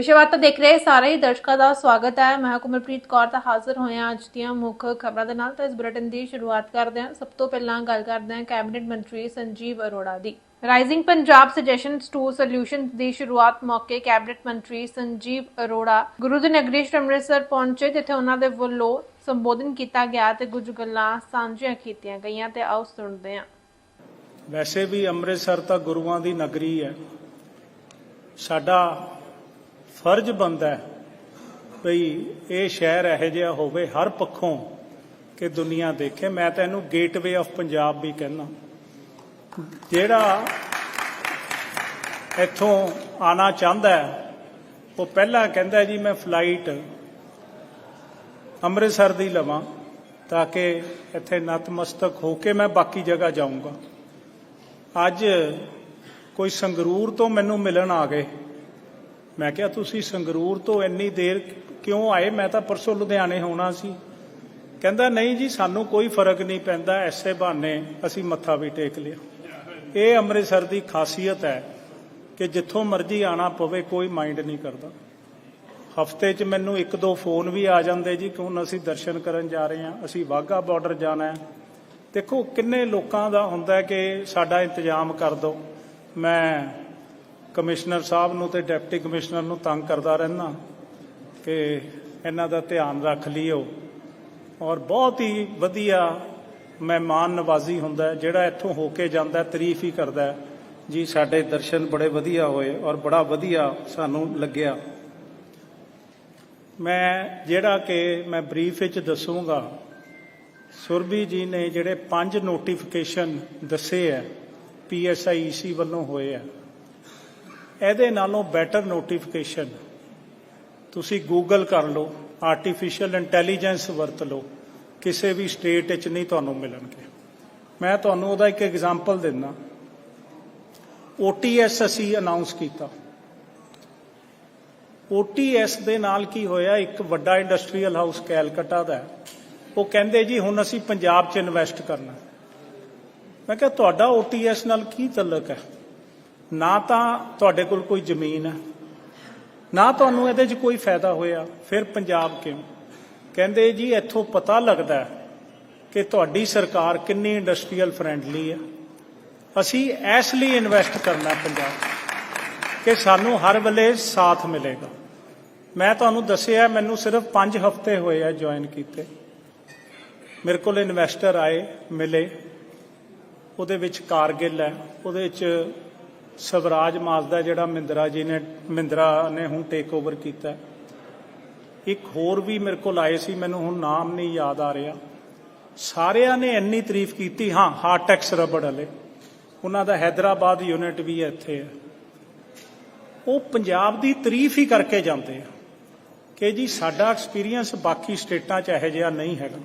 ਵਿਸ਼ਵਾਤ ਦੇਖ ਰਹੇ ਸਾਰੇ ਦਰਸ਼ਕਾਂ ਦਾ ਸਵਾਗਤ ਹੈ। ਮੈਂ ਕੁਮਲਪ੍ਰੀਤ ਕੌਰ ਤਾਂ ਹਾਜ਼ਰ ਹੋਇਆ ਅੱਜ ਦੀਆਂ ਮੁੱਖ ਖਬਰਾਂ ਦੇ ਨਾਲ। ਤਾਂ ਇਸ ਬੁਲੇਟਿਨ ਦੀ ਸ਼ੁਰੂਆਤ ਕਰਦੇ ਹਾਂ। ਸਭ ਤੋਂ ਪਹਿਲਾਂ ਗੱਲ ਕਰਦੇ ਹਾਂ ਕੈਬਨਿਟ ਮੰਤਰੀ ਸੰਜੀਵ ਅਰੋੜਾ ਦੀ। Rising Punjab suggestions to solutions ਦੀ ਸ਼ੁਰੂਆਤ ਮੌਕੇ ਕੈਬਨਿਟ ਮੰਤਰੀ ਸੰਜੀਵ ਅਰੋੜਾ ਗੁਰੂ ਦੀ ਨਗਰੀ ਅੰਮ੍ਰਿਤਸਰ ਪਹੁੰਚੇ, ਜਿੱਥੇ ਉਹਨਾਂ ਦੇ ਵੱਲੋਂ ਸੰਬੋਧਨ ਕੀਤਾ ਗਿਆ ਤੇ ਕੁਝ ਗੱਲਾਂ ਸਾਂਝੀਆਂ ਕੀਤੀਆਂ ਗਈਆਂ ਤੇ ਆਓ ਸੁਣਦੇ ਹਾਂ। ਵੈਸੇ ਵੀ ਅੰਮ੍ਰਿਤਸਰ ਤਾਂ ਗੁਰੂਆਂ ਦੀ ਨਗਰੀ ਹੈ। ਸਾਡਾ ਫਰਜ਼ ਬਣਦਾ ਹੈ ਭਈ ਇਹ ਸ਼ਹਿਰ ਇਹੋ ਜਿਹਾ ਹੋਵੇ, ਹਰ ਪੱਖੋਂ ਕਿ ਦੁਨੀਆ ਦੇਖੇ। ਮੈਂ ਤਾਂ ਇਹਨੂੰ ਗੇਟਵੇ ਆਫ ਪੰਜਾਬ ਵੀ ਕਹਿੰਦਾ। ਜਿਹੜਾ ਇੱਥੋਂ ਆਣਾ ਚਾਹੁੰਦਾ ਉਹ ਪਹਿਲਾਂ ਕਹਿੰਦਾ ਜੀ, ਮੈਂ ਫਲਾਈਟ ਅੰਮ੍ਰਿਤਸਰ ਦੀ ਲਵਾਂ ਤਾਂ ਕਿ ਇੱਥੇ ਨਤਮਸਤਕ ਹੋ ਕੇ ਮੈਂ ਬਾਕੀ ਜਗ੍ਹਾ ਜਾਊਂਗਾ। ਅੱਜ ਕੋਈ ਸੰਗਰੂਰ ਤੋਂ ਮੈਨੂੰ ਮਿਲਣ ਆ ਗਏ। ਮੈਂ ਕਿਹਾ, ਤੁਸੀਂ ਸੰਗਰੂਰ ਤੋਂ ਇੰਨੀ ਦੇਰ ਕਿਉਂ ਆਏ? ਮੈਂ ਤਾਂ ਪਰਸੋਂ ਲੁਧਿਆਣੇ ਹੋਣਾ ਸੀ। ਕਹਿੰਦਾ, ਨਹੀਂ ਜੀ, ਸਾਨੂੰ ਕੋਈ ਫ਼ਰਕ ਨਹੀਂ ਪੈਂਦਾ, ਐਸੇ ਬਹਾਨੇ ਅਸੀਂ ਮੱਥਾ ਵੀ ਟੇਕ ਲਿਆ। ਇਹ ਅੰਮ੍ਰਿਤਸਰ ਦੀ ਖਾਸੀਅਤ ਹੈ ਕਿ ਜਿੱਥੋਂ ਮਰਜ਼ੀ ਆਣਾ ਪਵੇ, ਕੋਈ ਮਾਈਂਡ ਨਹੀਂ ਕਰਦਾ। ਹਫ਼ਤੇ 'ਚ ਮੈਨੂੰ ਇੱਕ ਦੋ ਫੋਨ ਵੀ ਆ ਜਾਂਦੇ ਜੀ ਕਿ ਹੁਣ ਅਸੀਂ ਦਰਸ਼ਨ ਕਰਨ ਜਾ ਰਹੇ ਹਾਂ, ਅਸੀਂ ਵਾਹਗਾ ਬਾਰਡਰ ਜਾਣਾ ਹੈ। ਦੇਖੋ, ਕਿੰਨੇ ਲੋਕਾਂ ਦਾ ਹੁੰਦਾ ਕਿ ਸਾਡਾ ਇੰਤਜ਼ਾਮ ਕਰ ਦਿਓ। ਮੈਂ ਕਮਿਸ਼ਨਰ ਸਾਹਿਬ ਨੂੰ ਤੇ ਡਿਪਟੀ ਕਮਿਸ਼ਨਰ ਨੂੰ ਤੰਗ ਕਰਦਾ ਰਹਿਣਾ ਕਿ ਇਹਨਾਂ ਦਾ ਧਿਆਨ ਰੱਖ ਲਿਓ। ਔਰ ਬਹੁਤ ਹੀ ਵਧੀਆ ਮਹਿਮਾਨ ਨਵਾਜ਼ੀ ਹੁੰਦਾ ਜਿਹੜਾ ਇੱਥੋਂ ਹੋ ਕੇ ਜਾਂਦਾ ਤਾਰੀਫ ਹੀ ਕਰਦਾ ਜੀ, ਸਾਡੇ ਦਰਸ਼ਨ ਬੜੇ ਵਧੀਆ ਹੋਏ ਔਰ ਬੜਾ ਵਧੀਆ ਸਾਨੂੰ ਲੱਗਿਆ। ਮੈਂ ਜਿਹੜਾ ਕਿ ਮੈਂ ਬਰੀਫ ਵਿੱਚ ਦੱਸੂਗਾ, ਸੁਰਭੀ ਜੀ ਨੇ ਜਿਹੜੇ ਪੰਜ ਨੋਟੀਫਿਕੇਸ਼ਨ ਦੱਸੇ ਹੈ ਪੀਐਸਆਈਸੀ ਵੱਲੋਂ ਹੋਏ ਆ ਇਹਦੇ ਨਾਲੋਂ ਬੈਟਰ ਨੋਟੀਫਿਕੇਸ਼ਨ ਤੁਸੀਂ ਗੂਗਲ ਕਰ ਲਓ ਆਰਟੀਫੀਸ਼ੀਅਲ ਇੰਟੈਲੀਜੈਂਸ ਵਰਤ ਲਓ, ਕਿਸੇ ਵੀ ਸਟੇਟ ਵਿੱਚ ਨਹੀਂ ਤੁਹਾਨੂੰ ਮਿਲਣਗੇ। ਮੈਂ ਤੁਹਾਨੂੰ ਉਹਦਾ ਇੱਕ ਐਗਜ਼ਾਮਪਲ ਦਿੰਦਾ। OTS ਅਸੀਂ ਅਨਾਉਂਸ ਕੀਤਾ। OTS ਦੇ ਨਾਲ ਕੀ ਹੋਇਆ, ਇੱਕ ਵੱਡਾ ਇੰਡਸਟਰੀਅਲ ਹਾਊਸ ਕੈਲਕਟਾ ਦਾ ਉਹ ਕਹਿੰਦੇ ਜੀ, ਹੁਣ ਅਸੀਂ ਪੰਜਾਬ 'ਚ ਇਨਵੈਸਟ ਕਰਨਾ। ਮੈਂ ਕਿਹਾ, ਤੁਹਾਡਾ OTS ਨਾਲ ਕੀ ਤਲਕ ਹੈ? ਨਾ ਤਾਂ ਤੁਹਾਡੇ ਕੋਲ ਕੋਈ ਜ਼ਮੀਨ ਹੈ, ਨਾ ਤੁਹਾਨੂੰ ਇਹਦੇ 'ਚ ਕੋਈ ਫਾਇਦਾ ਹੋਇਆ, ਫਿਰ ਪੰਜਾਬ ਕਿਉਂ? ਕਹਿੰਦੇ ਜੀ, ਇੱਥੋਂ ਪਤਾ ਲੱਗਦਾ ਕਿ ਤੁਹਾਡੀ ਸਰਕਾਰ ਕਿੰਨੀ ਇੰਡਸਟਰੀਅਲ ਫਰੈਂਡਲੀ ਹੈ। ਅਸੀਂ ਇਸ ਲਈ ਇਨਵੈਸਟ ਕਰਨਾ ਪੰਜਾਬ, ਕਿ ਸਾਨੂੰ ਹਰ ਵੇਲੇ ਸਾਥ ਮਿਲੇਗਾ। ਮੈਂ ਤੁਹਾਨੂੰ ਦੱਸਿਆ, ਮੈਨੂੰ ਸਿਰਫ 5 ਹਫ਼ਤੇ ਹੋਏ ਆ ਜੁਆਇਨ ਕੀਤੇ। ਮੇਰੇ ਕੋਲ ਇਨਵੈਸਟਰ ਆਏ, ਮਿਲੇ। ਉਹਦੇ ਵਿੱਚ ਕਾਰਗਿਲ ਹੈ, ਉਹਦੇ ਵਿੱਚ ਸਵਰਾਜ ਮਾਜ਼ਦਾ ਜਿਹੜਾ ਮਿੰਦਰਾ ਜੀ ਨੇ ਮਿੰਦਰਾ ਨੇ ਹੁਣ ਟੇਕ ਓਵਰ ਕੀਤਾ। ਇੱਕ ਹੋਰ ਵੀ ਮੇਰੇ ਕੋਲ ਆਏ ਸੀ, ਮੈਨੂੰ ਹੁਣ ਨਾਮ ਨਹੀਂ ਯਾਦ ਆ ਰਿਹਾ। ਸਾਰਿਆਂ ਨੇ ਇੰਨੀ ਤਾਰੀਫ ਕੀਤੀ, ਹਾਂ ਹਾਰਟੈਕਸ ਰਬੜ ਵਾਲੇ। ਉਹਨਾਂ ਦਾ ਹైదరాబాద్ ਯੂਨਿਟ ਵੀ ਇੱਥੇ ਹੈ। ਉਹ ਪੰਜਾਬ ਦੀ ਤਾਰੀਫ ਹੀ ਕਰਕੇ ਜਾਂਦੇ ਆ ਕਿ ਜੀ ਸਾਡਾ ਐਕਸਪੀਰੀਅੰਸ ਬਾਕੀ ਸਟੇਟਾਂ 'ਚ ਇਹੋ ਜਿਹਾ ਨਹੀਂ ਹੈਗਾ।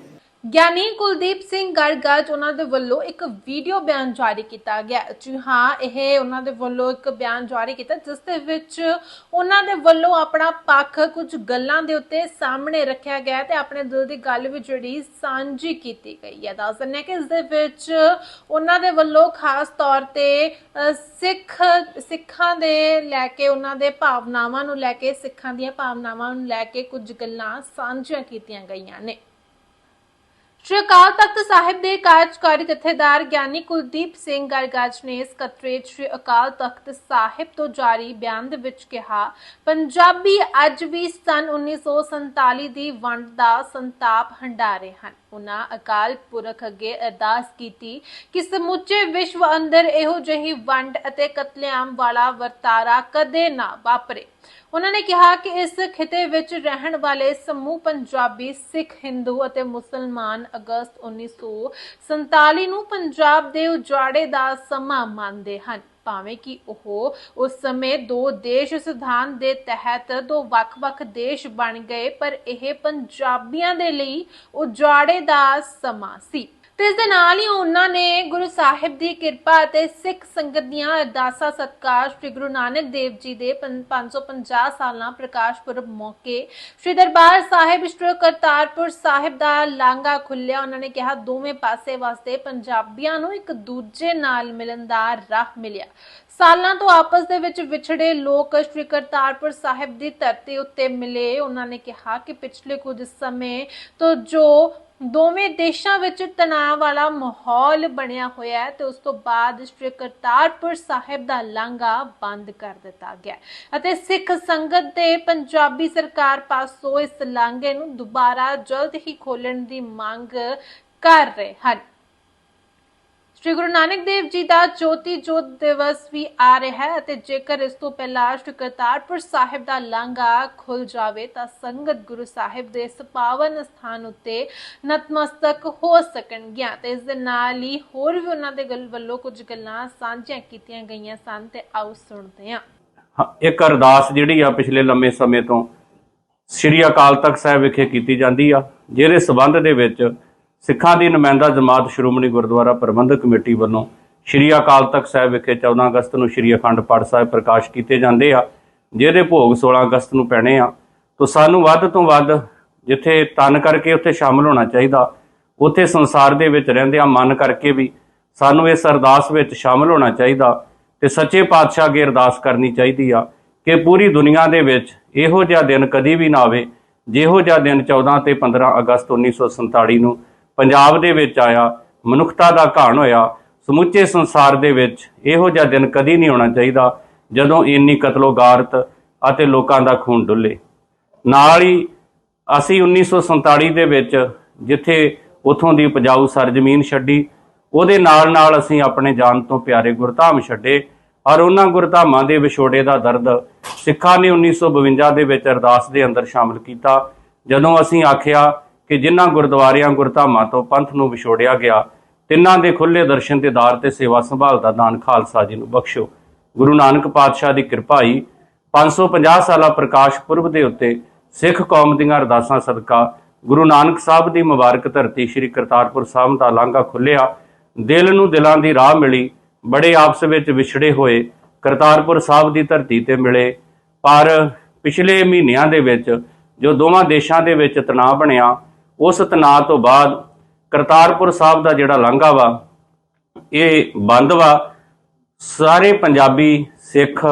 ਗਿਆਨੀ ਕੁਲਦੀਪ ਸਿੰਘ ਗੜਗੜ ਉਹਨਾਂ ਦੇ ਵੱਲੋਂ ਇੱਕ ਵੀਡੀਓ ਬਿਆਨ ਜਾਰੀ ਕੀਤਾ ਗਿਆ। ਜੀ ਹਾਂ, ਇਹ ਉਹਨਾਂ ਦੇ ਵੱਲੋਂ ਇੱਕ ਬਿਆਨ ਜਾਰੀ ਕੀਤਾ, ਜਿਸ ਦੇ ਵਿੱਚ ਉਹਨਾਂ ਦੇ ਵੱਲੋਂ ਆਪਣਾ ਪੱਖ ਕੁਝ ਗੱਲਾਂ ਦੇ ਉੱਤੇ ਸਾਹਮਣੇ ਰੱਖਿਆ ਗਿਆ ਤੇ ਆਪਣੇ ਦਿਲ ਦੀ ਗੱਲ ਵੀ ਜਿਹੜੀ ਸਾਂਝੀ ਕੀਤੀ ਗਈ ਹੈ। ਦੱਸ ਦਿੰਦੇ ਹਾਂ ਕਿ ਇਸ ਦੇ ਵਿੱਚ ਉਹਨਾਂ ਦੇ ਵੱਲੋਂ ਖਾਸ ਤੌਰ ਤੇ ਸਿੱਖ, ਸਿੱਖਾਂ ਦੇ ਲੈ ਕੇ, ਉਹਨਾਂ ਦੇ ਭਾਵਨਾਵਾਂ ਨੂੰ ਲੈ ਕੇ, ਸਿੱਖਾਂ ਦੀਆਂ ਭਾਵਨਾਵਾਂ ਨੂੰ ਲੈ ਕੇ ਕੁਝ ਗੱਲਾਂ ਸਾਂਝੀਆਂ ਕੀਤੀਆਂ ਗਈਆਂ ਨੇ। ਸ਼੍ਰੀ ਅਕਾਲ ਤਖਤ ਸਾਹਿਬ ਦੇ ਕਾਰਜਕਾਰੀ ਜਥੇਦਾਰ ਗਿਆਨੀ ਕੁਲਦੀਪ ਸਿੰਘ ਗਰਗਾਜ ਨੇ ਸਕੱਤਰੇਤ ਸ਼੍ਰੀ ਅਕਾਲ ਤਖਤ ਸਾਹਿਬ ਤੋਂ ਜਾਰੀ ਬਿਆਨ ਦੇ ਵਿੱਚ ਕਿਹਾ, ਪੰਜਾਬੀ ਅੱਜ ਵੀ ਸਨ 1947 ਦੀ ਵੰਡ ਦਾ ਸੰਤਾਪ ਹੰਡਾ ਰਹੇ ਹਨ। ਉਹਨਾਂ ਅਕਾਲ ਪੁਰਖ ਅੱਗੇ ਅਰਦਾਸ ਕੀਤੀ ਕਿ ਸਮੁੱਚੇ ਵਿਸ਼ਵ ਅੰਦਰ ਇਹੋ ਜਿਹੀ ਵੰਡ ਅਤੇ ਕਤਲੇਆਮ ਵਾਲਾ ਵਰਤਾਰਾ ਕਦੇ ਨਾ ਵਾਪਰੇ। ਉਹਨਾਂ ਨੇ ਕਿਹਾ ਕਿ ਇਸ ਖਿਤੇ ਵਿੱਚ ਰਹਿਣ ਵਾਲੇ ਸਮੂਹ ਪੰਜਾਬੀ, ਸਿੱਖ, ਹਿੰਦੂ ਅਤੇ ਮੁਸਲਮਾਨ ਅਗਸਤ 1947 ਨੂੰ ਪੰਜਾਬ ਦੇ ਉਜਾੜੇ ਦਾ ਸਮਾਂ ਮੰਨਦੇ ਹਨ। ਭਾਵੇਂ ਕਿ ਉਹ ਉਸ ਸਮੇਂ ਦੋ ਦੇਸ਼ ਸਿਧਾਂਤ ਦੇ ਤਹਿਤ ਦੋ ਵੱਖ-ਵੱਖ ਦੇਸ਼ ਬਣ ਗਏ, ਪਰ ਇਹ ਪੰਜਾਬੀਆਂ ਦੇ ਲਈ ਉਜਾੜੇ ਦਾ ਸਮਾਂ ਸੀ। ਤੇ ਇਸ ਦੇ ਨਾਲ ਹੀ ਉਹਨਾਂ ਨੇ ਗੁਰੂ ਸਾਹਿਬ ਦੀ ਕਿਰਪਾ ਅਤੇ ਸਿੱਖ ਸੰਗਤ ਦੀਆਂ ਅਰਦਾਸਾਂ ਸਤਕਾਰ ਸ੍ਰੀ ਗੁਰੂ ਨਾਨਕ ਦੇਵ ਜੀ ਦੇ 550 ਸਾਲਾਂ ਪ੍ਰਕਾਸ਼ ਪੁਰਬ ਮੌਕੇ ਸ੍ਰੀ ਦਰਬਾਰ ਸਾਹਿਬ, ਸ੍ਰੀ ਕਰਤਾਰਪੁਰ ਸਾਹਿਬ ਦਾ ਲਾਂਘਾ ਖੁੱਲਿਆ ਉਹਨਾਂ ਨੇ ਕਿਹਾ, ਦੋਵੇਂ ਪਾਸੇ ਵਾਸਤੇ ਪੰਜਾਬੀਆਂ ਨੂੰ ਇੱਕ ਦੂਜੇ ਨਾਲ ਮਿਲਣ ਦਾ ਰਾਹ ਮਿਲਿਆ। ਸਾਲਾਂ ਤੋਂ ਆਪਸ ਦੇ ਵਿੱਚ ਵਿਛੜੇ ਲੋਕ ਸ੍ਰੀ ਕਰਤਾਰਪੁਰ ਸਾਹਿਬ ਦੀ ਧਰਤੀ ਉੱਤੇ ਮਿਲੇ। ਉਹਨਾਂ ਨੇ ਕਿਹਾ ਕਿ ਪਿਛਲੇ ਕੁਝ ਸਮੇਂ ਤੋਂ ਜੋ ਦੋਵੇਂ ਦੇਸ਼ਾਂ ਵਿੱਚ ਤਣਾਅ ਵਾਲਾ ਮਾਹੌਲ ਬਣਿਆ ਹੋਇਆ ਹੈ ਤੇ ਉਸ ਤੋਂ ਬਾਅਦ ਸ੍ਰੀ ਕਰਤਾਰਪੁਰ ਸਾਹਿਬ ਦਾ ਲਾਂਘਾ ਬੰਦ ਕਰ ਦਿੱਤਾ ਗਿਆ ਅਤੇ ਸਿੱਖ ਸੰਗਤ ਤੇ ਪੰਜਾਬੀ ਸਰਕਾਰ ਪਾਸੋਂ ਇਸ ਲਾਂਘੇ ਨੂੰ ਦੁਬਾਰਾ ਜਲਦ ਹੀ ਖੋਲਣ ਦੀ ਮੰਗ ਕਰ ਰਹੇ ਹਨ। ਸ਼੍ਰੀ ਗੁਰੂ ਨਾਨਕ ਦੇਵ ਜੀ ਦਾ ਜੋਤੀ ਜੋਤ ਦਿਵਸ ਵੀ ਆ ਰਿਹਾ ਹੈ ਅਤੇ ਜੇਕਰ ਇਸ ਤੋਂ ਪਹਿਲਾਂ ਸ਼੍ਰੀ ਕਰਤਾਰਪੁਰ ਸਾਹਿਬ ਦਾ ਲਾਂਘਾ ਖੁੱਲ ਜਾਵੇ ਤਾਂ ਸੰਗਤ ਗੁਰੂ ਸਾਹਿਬ ਦੇ ਇਸ ਪਾਵਨ ਸਥਾਨ ਉੱਤੇ ਨਤਮਸਤਕ ਹੋ ਸਕਣਗੀਆਂ ਤੇ ਇਸ ਦੇ ਨਾਲ ਹੀ ਹੋਰ ਵੀ ਉਹਨਾਂ ਦੇ ਗੱਲ ਵੱਲੋਂ ਕੁਝ ਗੱਲਾਂ ਸਾਂਝੀਆਂ ਕੀਤੀਆਂ ਗਈਆਂ ਸਨ ਤੇ ਆਓ ਸੁਣਦੇ ਹਾਂ, ਇੱਕ ਅਰਦਾਸ ਜਿਹੜੀ ਆ ਪਿਛਲੇ ਲੰਮੇ ਸਮੇਂ ਤੋਂ ਸ੍ਰੀ ਅਕਾਲ ਤਖਤ ਸਾਹਿਬ ਵਿਖੇ ਕੀਤੀ ਜਾਂਦੀ ਆ, ਜਿਹਦੇ ਸਬੰਧ ਦੇ ਵਿੱਚ ਸਿੱਖਾਂ ਦੀ ਨੁਮਾਇੰਦਾ ਜਮਾਤ ਸ਼੍ਰੋਮਣੀ ਗੁਰਦੁਆਰਾ ਪ੍ਰਬੰਧਕ ਕਮੇਟੀ ਵੱਲੋਂ ਸ੍ਰੀ ਅਕਾਲ ਤਖਤ ਸਾਹਿਬ ਵਿਖੇ 14 ਅਗਸਤ ਨੂੰ ਸ੍ਰੀ ਅਖੰਡ ਪਾਠ ਸਾਹਿਬ ਪ੍ਰਕਾਸ਼ ਕੀਤੇ ਜਾਂਦੇ ਆ, ਜਿਹਦੇ ਭੋਗ 16 ਅਗਸਤ ਨੂੰ ਪੈਣੇ ਆ। ਤੋਂ ਸਾਨੂੰ ਵੱਧ ਤੋਂ ਵੱਧ ਜਿੱਥੇ ਤਨ ਕਰਕੇ ਉੱਥੇ ਸ਼ਾਮਲ ਹੋਣਾ ਚਾਹੀਦਾ, ਉੱਥੇ ਸੰਸਾਰ ਦੇ ਵਿੱਚ ਰਹਿੰਦੇ ਆ ਮਨ ਕਰਕੇ ਵੀ ਸਾਨੂੰ ਇਸ ਅਰਦਾਸ ਵਿੱਚ ਸ਼ਾਮਲ ਹੋਣਾ ਚਾਹੀਦਾ ਤੇ ਸੱਚੇ ਪਾਤਸ਼ਾਹ ਅੱਗੇ ਅਰਦਾਸ ਕਰਨੀ ਚਾਹੀਦੀ ਆ ਕਿ ਪੂਰੀ ਦੁਨੀਆ ਦੇ ਵਿੱਚ ਇਹੋ ਜਿਹਾ ਦਿਨ ਕਦੀ ਵੀ ਨਾ ਆਵੇ, ਜਿਹੋ ਜਿਹਾ ਦਿਨ 14 ਤੇ 15 ਅਗਸਤ 1947 ਨੂੰ ਪੰਜਾਬ ਦੇ ਵਿੱਚ ਆਇਆ, ਮਨੁੱਖਤਾ ਦਾ ਘਾਣ ਹੋਇਆ, ਸਮੁੱਚੇ ਸੰਸਾਰ ਦੇ ਵਿੱਚ ਇਹੋ ਜਿਹਾ ਦਿਨ ਕਦੀ ਨਹੀਂ ਹੋਣਾ ਚਾਹੀਦਾ ਜਦੋਂ ਇੰਨੀ ਕਤਲੋਗਾਰਤ ਅਤੇ ਲੋਕਾਂ ਦਾ ਖੂਨ ਡੁੱਲੇ। ਨਾਲ ਹੀ ਅਸੀਂ 1947 ਦੇ ਵਿੱਚ ਜਿੱਥੇ ਉਥੋਂ ਦੀ ਉਪਜਾਊ ਸਰਜ਼ਮੀਨ ਛੱਡੀ, ਉਹਦੇ ਨਾਲ ਨਾਲ ਅਸੀਂ ਆਪਣੇ ਜਾਨ ਤੋਂ ਪਿਆਰੇ ਗੁਰਧਾਮ ਛੱਡੇ ਔਰ ਉਹਨਾਂ ਗੁਰਧਾਮਾਂ ਦੇ ਵਿਛੋੜੇ ਦਾ ਦਰਦ ਸਿੱਖਾਂ ਨੇ 1952 ਦੇ ਵਿੱਚ ਅਰਦਾਸ ਦੇ ਅੰਦਰ ਸ਼ਾਮਲ ਕੀਤਾ। ਜਦੋਂ ਅਸੀਂ ਆਖਿਆ ਕਿ ਜਿਨ੍ਹਾਂ ਗੁਰਦੁਆਰਿਆਂ ਗੁਰਧਾਮਾਂ ਤੋਂ ਪੰਥ ਨੂੰ ਵਿਛੋੜਿਆ ਗਿਆ, ਤਿੰਨਾਂ ਦੇ ਖੁੱਲੇ ਦਰਸ਼ਨ ਦਿਦਾਰ ਤੇ ਸੇਵਾ ਸੰਭਾਲ ਦਾ ਦਾਨ ਖਾਲਸਾ ਜੀ ਨੂੰ ਬਖਸ਼ੋ ਗੁਰੂ ਨਾਨਕ ਪਾਤਸ਼ਾਹ ਦੀ ਕਿਰਪਾ ਹੀ 550 ਸਾਲਾ ਪ੍ਰਕਾਸ਼ ਪੁਰਬ ਦੇ ਉੱਤੇ ਸਿੱਖ ਕੌਮ ਦੀਆਂ ਅਰਦਾਸਾਂ ਸਦਕਾ ਗੁਰੂ ਨਾਨਕ ਸਾਹਿਬ ਦੀ ਮੁਬਾਰਕ ਧਰਤੀ ਸ੍ਰੀ ਕਰਤਾਰਪੁਰ ਸਾਹਿਬ ਦਾ ਲਾਂਘਾ ਖੁੱਲਿਆ ਦਿਲ ਨੂੰ ਦਿਲਾਂ ਦੀ ਰਾਹ ਮਿਲੀ, ਬੜੇ ਆਪਸ ਵਿੱਚ ਵਿਛੜੇ ਹੋਏ ਕਰਤਾਰਪੁਰ ਸਾਹਿਬ ਦੀ ਧਰਤੀ ਤੇ ਮਿਲੇ। ਪਰ ਪਿਛਲੇ ਮਹੀਨਿਆਂ ਦੇ ਵਿੱਚ ਜੋ ਦੋਵਾਂ ਦੇਸ਼ਾਂ ਦੇ ਵਿੱਚ ਤਣਾਅ ਬਣਿਆ ਉਸ ਤਣਾਅ ਤੋਂ ਬਾਅਦ ਕਰਤਾਰਪੁਰ ਸਾਹਿਬ ਦਾ ਜਿਹੜਾ ਲਾਂਘਾ ਵਾ, ਇਹ ਬੰਦ ਵਾ। ਸਾਰੇ ਪੰਜਾਬੀ, ਸਿੱਖ,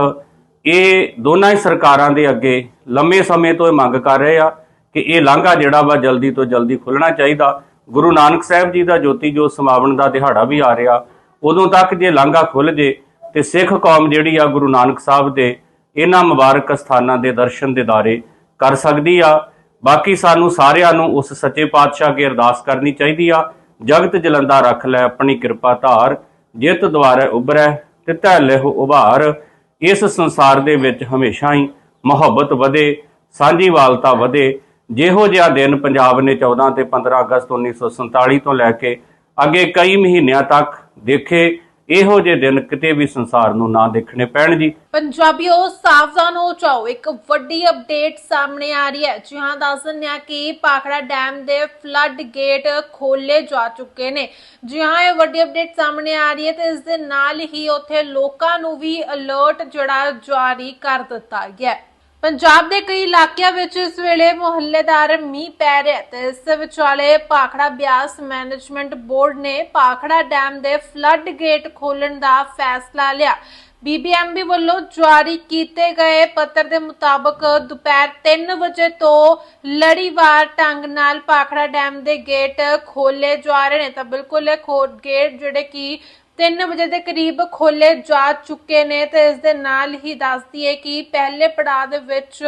ਇਹ ਦੋਨਾਂ ਹੀ ਸਰਕਾਰਾਂ ਦੇ ਅੱਗੇ ਲੰਮੇ ਸਮੇਂ ਤੋਂ ਇਹ ਮੰਗ ਕਰ ਰਹੇ ਆ ਕਿ ਇਹ ਲਾਂਘਾ ਜਿਹੜਾ ਵਾ ਜਲਦੀ ਤੋਂ ਜਲਦੀ ਖੁੱਲਣਾ ਚਾਹੀਦਾ। ਗੁਰੂ ਨਾਨਕ ਸਾਹਿਬ ਜੀ ਦਾ ਜੋਤੀ ਜੋਤ ਸਮਾਵਣ ਦਾ ਦਿਹਾੜਾ ਵੀ ਆ ਰਿਹਾ। ਉਦੋਂ ਤੱਕ ਜੇ ਲਾਂਘਾ ਖੁੱਲ ਜੇ ਤੇ ਸਿੱਖ ਕੌਮ ਜਿਹੜੀ ਆ ਗੁਰੂ ਨਾਨਕ ਸਾਹਿਬ ਦੇ ਇਹਨਾਂ ਮੁਬਾਰਕ ਸਥਾਨਾਂ ਦੇ ਦਰਸ਼ਨ ਦੇ ਦਿਦਾਰੇ ਕਰ ਸਕਦੀ ਆ। ਬਾਕੀ ਸਾਨੂੰ ਸਾਰਿਆਂ ਨੂੰ ਉਸ ਸੱਚੇ ਪਾਤਸ਼ਾਹ ਅੱਗੇ ਅਰਦਾਸ ਕਰਨੀ ਚਾਹੀਦੀ ਆ। ਜਗਤ ਜਲੰਦਾ ਰੱਖ ਲੈ ਆਪਣੀ ਕਿਰਪਾ ਧਾਰ, ਜਿਤ ਦੁਆਰੇ ਉਭਰੈ ਤਿਤੈ ਧੈ ਉਭਾਰ। ਇਸ ਸੰਸਾਰ ਦੇ ਵਿੱਚ ਹਮੇਸ਼ਾ ਹੀ ਮੁਹੱਬਤ ਵਧੇ ਸਾਂਝੀਵਾਲਤਾ ਵਧੇ। ਜਿਹੋ ਜਿਹਾ ਦਿਨ ਪੰਜਾਬ ਨੇ 14 ਤੇ 15 ਅਗਸਤ 1947 ਤੋਂ ਲੈ ਕੇ ਅੱਗੇ ਕਈ ਮਹੀਨਿਆਂ ਤੱਕ ਦੇਖੇ ਇਹੋ ਜਿਹੇ ਦਿਨ ਕਿਤੇ ਵੀ ਸੰਸਾਰ ਨੂੰ ਨਾ ਦੇਖਣੇ ਪੈਣ ਜੀ। ਪੰਜਾਬੀਓ, ਸਾਵਧਾਨ ਹੋ ਜਾਓ। ਇੱਕ ਵੱਡੀ ਅਪਡੇਟ ਸਾਹਮਣੇ ਆ ਰਹੀ ਹੈ। ਜੀ ਹਾਂ, ਦੱਸ ਦਿੰਦੇ ਆ ਕਿ ਪਾਖੜਾ ਡੈਮ ਦੇ ਫਲੱਡ ਗੇਟ ਖੋਲੇ ਜਾ ਚੁੱਕੇ ਨੇ। ਜੀ ਹਾਂ, ਇਹ ਵੱਡੀ ਅਪਡੇਟ ਸਾਹਮਣੇ ਆ ਰਹੀ ਹੈ ਤੇ ਇਸ ਦੇ ਨਾਲ ਹੀ ਉੱਥੇ ਲੋਕਾਂ ਨੂੰ ਵੀ ਅਲਰਟ ਜਿਹੜਾ ਜਾਰੀ ਕਰ ਦਿੱਤਾ ਗਿਆ ਹੈ। ਪੰਜਾਬ ਦੇ ਕਈ ਇਲਾਕਿਆਂ ਵਿੱਚ ਇਸ ਵੇਲੇ ਮੁਹੱਲੇਦਾਰ ਮੀਂਹ ਪੈ ਰਿਹਾ ਤੇ ਇਸ ਵਿਚਾਲੇ ਪਾਖੜਾ ਬਿਆਸ ਮੈਨੇਜਮੈਂਟ ਬੋਰਡ ਨੇ ਪਾਖੜਾ ਡੈਮ ਦੇ ਫਲੱਡ ਗੇਟ ਖੋਲਣ ਦਾ ਫੈਸਲਾ ਲਿਆ। ਬੀਬੀਐਮਬੀ ਵੱਲੋਂ ਜਾਰੀ ਕੀਤੇ ਗਏ ਪੱਤਰ ਦੇ ਮੁਤਾਬਕ ਦੁਪਹਿਰ 3 ਵਜੇ ਤੋਂ ਲੜੀਵਾਰ ਢੰਗ ਨਾਲ ਪਾਖੜਾ ਡੈਮ ਦੇ ਗੇਟ ਖੋਲੇ ਜਾ ਰਹੇ ਨੇ। ਤਾਂ ਬਿਲਕੁਲ ਇਹ ਖੋ, ਗੇਟ ਜਿਹੜੇ ਕਿ 3 ਵਜੇ ਦੇ ਕਰੀਬ ਖੋਲੇ ਜਾ ਚੁੱਕੇ ਨੇ ਤੇ ਇਸ ਦੇ ਨਾਲ ਹੀ ਦੱਸਦੀ ਹੈ ਕਿ ਪਹਿਲੇ ਪੜਾਅ ਦੇ ਵਿੱਚ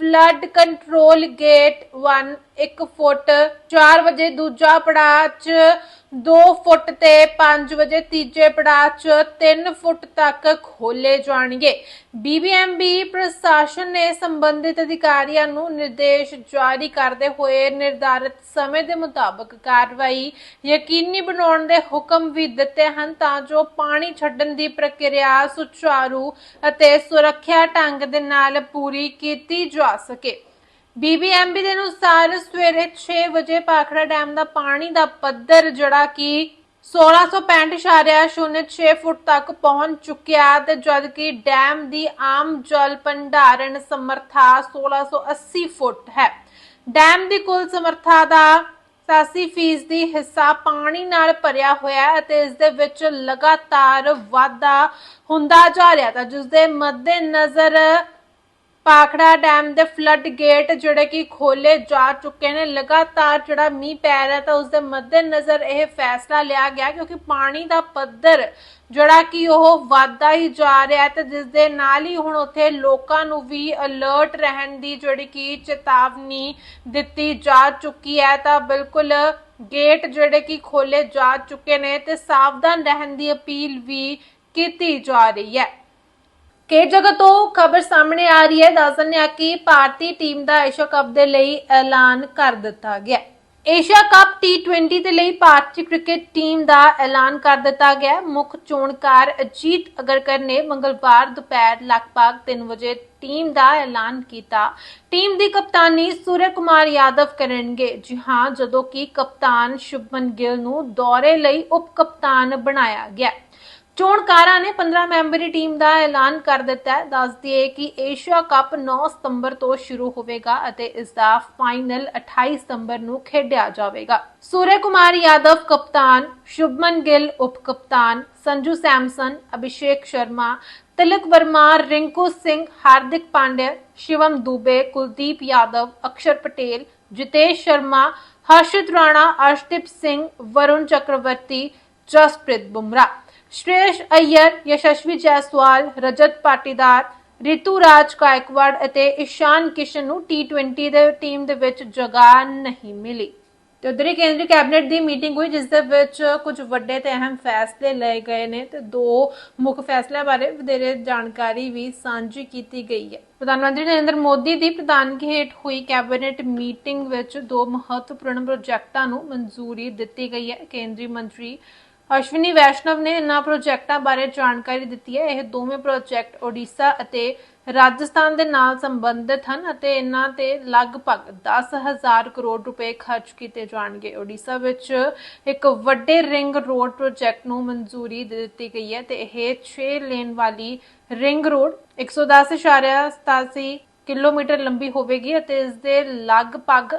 ਫਲੱਡ ਕੰਟਰੋਲ ਗੇਟ 1 1 ਫੁੱਟ 4 ਵਜੇ ਦੂਜਾ ਪੜਾਅ 'ਚ 2 ਫੁੱਟ ਤੇ 5 ਵਜੇ ਤੀਜੇ ਪੜਾਅ 'ਚ 3 ਫੁੱਟ ਤੱਕ ਖੋਲੇ ਜਾਣਗੇ। ਬੀਬੀਐਮਬੀ ਪ੍ਰਸ਼ਾਸਨ ਨੇ ਸੰਬੰਧਿਤ ਅਧਿਕਾਰੀਆਂ ਨੂੰ ਨਿਰਦੇਸ਼ ਜਾਰੀ ਕਰਦੇ ਹੋਏ ਨਿਰਧਾਰਿਤ ਸਮੇਂ ਦੇ ਮੁਤਾਬਕ ਕਾਰਵਾਈ ਯਕੀਨੀ ਬਣਾਉਣ ਦੇ ਹੁਕਮ ਵੀ ਦਿੱਤੇ ਹਨ ਤਾਂ ਜੋ ਪਾਣੀ ਛੱਡਣ ਦੀ ਪ੍ਰਕਿਰਿਆ ਸੁਚਾਰੂ ਅਤੇ ਸੁਰੱਖਿਆ ਢੰਗ ਦੇ ਨਾਲ ਪੂਰੀ ਕੀਤੀ ਜਾ ਸਕੇ। ਬੀਬੀਐਮਬੀ ਦੇ ਅਨੁਸਾਰ ਸਵੇਰੇ 6 ਵਜੇ ਪਾਖੜਾ ਡੈਮ ਦਾ ਪਾਣੀ ਦਾ ਪੱਧਰ ਜਿਹੜਾ ਕਿ 1665.06 ਫੁੱਟ ਤੱਕ ਪਹੁੰਚ ਚੁੱਕਿਆ ਤੇ ਜਦਕਿ ਡੈਮ ਦੀ ਆਮ ਜਲ ਭੰਡਾਰਨ ਸਮਰੱਥਾ 1680 ਫੁੱਟ ਹੈ। ਡੈਮ ਦੀ ਕੁੱਲ ਸਮਰੱਥਾ ਦਾ 87 ਫੀਸਦੀ ਹਿੱਸਾ ਪਾਣੀ ਨਾਲ ਭਰਿਆ ਹੋਇਆ ਹੈ ਅਤੇ ਇਸ ਦੇ ਵਿੱਚ ਲਗਾਤਾਰ ਵਾਧਾ ਹੁੰਦਾ ਜਾ ਰਿਹਾ ਤਾਂ ਜਿਸ ਦੇ ਮੱਦੇਨਜ਼ਰ ਪਾਖੜਾ ਡੈਮ ਦੇ ਫਲੱਡ ਗੇਟ ਜਿਹੜੇ ਕਿ ਖੋਲੇ ਜਾ ਚੁੱਕੇ ਨੇ, ਲਗਾਤਾਰ ਜਿਹੜਾ ਮੀਂਹ ਪੈ ਰਿਹਾ ਤਾਂ ਉਸ ਦੇ ਮੱਦੇਨਜ਼ਰ ਇਹ ਫੈਸਲਾ ਲਿਆ ਗਿਆ ਕਿਉਂਕਿ ਪਾਣੀ ਦਾ ਪੱਧਰ ਜਿਹੜਾ ਕਿ ਉਹ ਵਾਧਾ ਹੀ ਜਾ ਰਿਹਾ ਹੈ ਤੇ ਜਿਸ ਦੇ ਨਾਲ ਹੀ ਹੁਣ ਉੱਥੇ ਲੋਕਾਂ ਨੂੰ ਵੀ ਅਲਰਟ ਰਹਿਣ ਦੀ ਜਿਹੜੀ ਕਿ ਚੇਤਾਵਨੀ ਦਿੱਤੀ ਜਾ ਚੁੱਕੀ ਹੈ ਤਾਂ ਬਿਲਕੁਲ ਗੇਟ ਜਿਹੜੇ ਕਿ ਖੋਲੇ ਜਾ ਚੁੱਕੇ ਨੇ ਤੇ ਸਾਵਧਾਨ ਰਹਿਣ ਦੀ ਅਪੀਲ ਵੀ ਕੀਤੀ ਜਾ ਰਹੀ ਹੈ। ਕਿ ਜਗ੍ਹਾ ਤੋਂ ਖਬਰ ਸਾਹਮਣੇ ਆ ਰਹੀ ਹੈ ਦੱਸ ਦਿੰਦੇ ਹਾਂ ਕਿ ਭਾਰਤੀ ਟੀਮ ਦਾ ਏਸ਼ੀਆ ਕੱਪ ਦੇ ਲਈ ਐਲਾਨ ਕਰ ਦਿੱਤਾ ਗਿਆ ਹੈ। ਏਸ਼ੀਆ ਕੱਪ T20 ਦੇ ਲਈ ਭਾਰਤੀ ਕ੍ਰਿਕਟ ਟੀਮ ਦਾ ਐਲਾਨ ਕਰ ਦਿੱਤਾ ਗਿਆ ਹੈ। ਮੁੱਖ ਚੋਣਕਾਰ ਅਜੀਤ ਅਗਰਕਰ ਨੇ ਮੰਗਲਵਾਰ ਦੁਪਹਿਰ ਲਗਭਗ 3 ਵਜੇ ਟੀਮ ਦਾ ਐਲਾਨ ਕੀਤਾ ਟੀਮ ਦੀ ਕਪਤਾਨੀ ਸੂਰਯ ਕੁਮਾਰ ਯਾਦਵ ਕਰਨਗੇ ਜੀ ਹਾਂ, ਜਦੋਂ ਕਿ ਕਪਤਾਨ ਸ਼ੁਭਮਨ ਗਿੱਲ ਨੂੰ ਦੌਰੇ ਲਈ ਉਪ ਕਪਤਾਨ ਬਣਾਇਆ ਗਿਆ ਚੋਣਕਾਰਾਂ ਨੇ 15 ਮੈਂਬਰੀ ਟੀਮ ਦਾ ਐਲਾਨ ਕਰ ਦਿੱਤਾ ਹੈ। ਦੱਸ ਦਈਏ ਕਿ ਏਸ਼ੀਆ ਕੱਪ 9 ਸਤੰਬਰ ਤੋਂ ਸ਼ੁਰੂ ਹੋਵੇਗਾ ਅਤੇ ਇਸ ਦਾ ਫਾਈਨਲ 28 ਸਤੰਬਰ ਨੂੰ ਖੇਡਿਆ ਜਾਵੇਗਾ। ਸੂਰਯ ਕੁਮਾਰ ਯਾਦਵ ਕਪਤਾਨ, ਸ਼ੁਭਮਨ ਗਿੱਲ ਉਪ ਕਪਤਾਨ, ਸੰਜੂ ਸੈਮਸਨ, ਅਭਿਸ਼ੇਕ ਸ਼ਰਮਾ, ਤਿਲਕ ਵਰਮਾ, ਰਿੰਕੂ ਸਿੰਘ, ਹਾਰਦਿਕ ਪਾਂਡਿਆ ਸ਼ਿਵਮ ਦੂਬੇ, ਕੁਲਦੀਪ ਯਾਦਵ, ਅਕਸ਼ਰ ਪਟੇਲ, ਜਿਤੇਸ਼ ਸ਼ਰਮਾ, ਹਰਸ਼ਿਤ ਰਾਣਾ, ਅਰਸ਼ਦੀਪ ਸਿੰਘ, ਵਰੁਣ ਚੱਕਰਵਰਤੀ, ਜਸਪ੍ਰੀਤ ਬੁਮਰਾ ਸ਼੍ਰੇਸ਼ ਅਯਰ ਯਸ਼ਸਵੀ ਜੈਸਵਾਲ, ਰਜਤ ਪਾਟੀਦਾਰ, ਰਿਤੂ ਰਾਜ ਅਤੇ ਇਸ਼ਾਨ ਕਿਸ਼ਨ ਨੂੰ T20 ਦੇ ਟੀਮ ਦੇ ਵਿੱਚ ਜਗ੍ਹਾ ਨਹੀਂ ਮਿਲੀ। ਤੇ ਉਧਰ ਕੇਂਦਰੀ ਕੈਬਨਿਟ ਦੀ ਮੀਟਿੰਗ ਹੋਈ, ਜਿਸ ਦੇ ਵਿੱਚ ਕੁਝ ਵੱਡੇ ਤੇ ਅਹਿਮ ਫੈਸਲੇ ਲਏ ਗਏ ਨੇ ਤੇ ਦੋ ਮੁੱਖ ਫੈਸਲਿਆਂ ਬਾਰੇ ਵਧੇਰੇ ਜਾਣਕਾਰੀ ਵੀ ਸਾਂਝੀ ਕੀਤੀ ਗਈ ਹੈ। ਪ੍ਰਧਾਨ ਮੰਤਰੀ ਨਰਿੰਦਰ ਮੋਦੀ ਦੀ ਪ੍ਰਧਾਨਗੀ ਹੇਠ ਹੋਈ ਕੈਬਨਿਟ ਮੀਟਿੰਗ ਵਿੱਚ ਦੋ ਮਹੱਤਵਪੂਰਨ ਪ੍ਰੋਜੈਕਟਾਂ ਨੂੰ ਮਨਜ਼ੂਰੀ ਦਿੱਤੀ ਗਈ ਹੈ। ਕੇਂਦਰੀ ਮੰਤਰੀ ਅਸ਼ਵਨੀ ਵੈਸ਼ਨਵ ਨੇ ਇਨ੍ਹਾਂ ਪ੍ਰੋਜੈਕਟਾਂ ਬਾਰੇ ਜਾਣਕਾਰੀ ਦਿੱਤੀ ਹੈ। ਇਹ ਦੋਵੇਂ ਪ੍ਰੋਜੈਕਟ ਓਡੀਸ਼ਾ ਅਤੇ ਰਾਜਸਥਾਨ ਦੇ ਨਾਲ ਸੰਬੰਧਿਤ ਹਨ ਅਤੇ ਇਹਨਾਂ ਤੇ ਲਗਭਗ 10000 ਕਰੋੜ ਰੁਪਏ ਖਰਚ ਕੀਤੇ ਜਾਣਗੇ। ਓਡੀਸ਼ਾ ਵਿੱਚ ਇੱਕ ਵੱਡੇ ਰਿੰਗ ਰੋਡ ਪ੍ਰੋਜੈਕਟ ਨੂੰ ਮਨਜ਼ੂਰੀ ਦੇ ਦਿੱਤੀ ਗਈ ਹੈ ਤੇ ਇਹ 6 ਲੇਨ ਵਾਲੀ ਰਿੰਗ ਰੋਡ 110.87 ਕਿਲੋਮੀਟਰ ਲੰਬੀ ਹੋਵੇਗੀ ਅਤੇ ਇਸ ਦੇ ਲਗਭਗ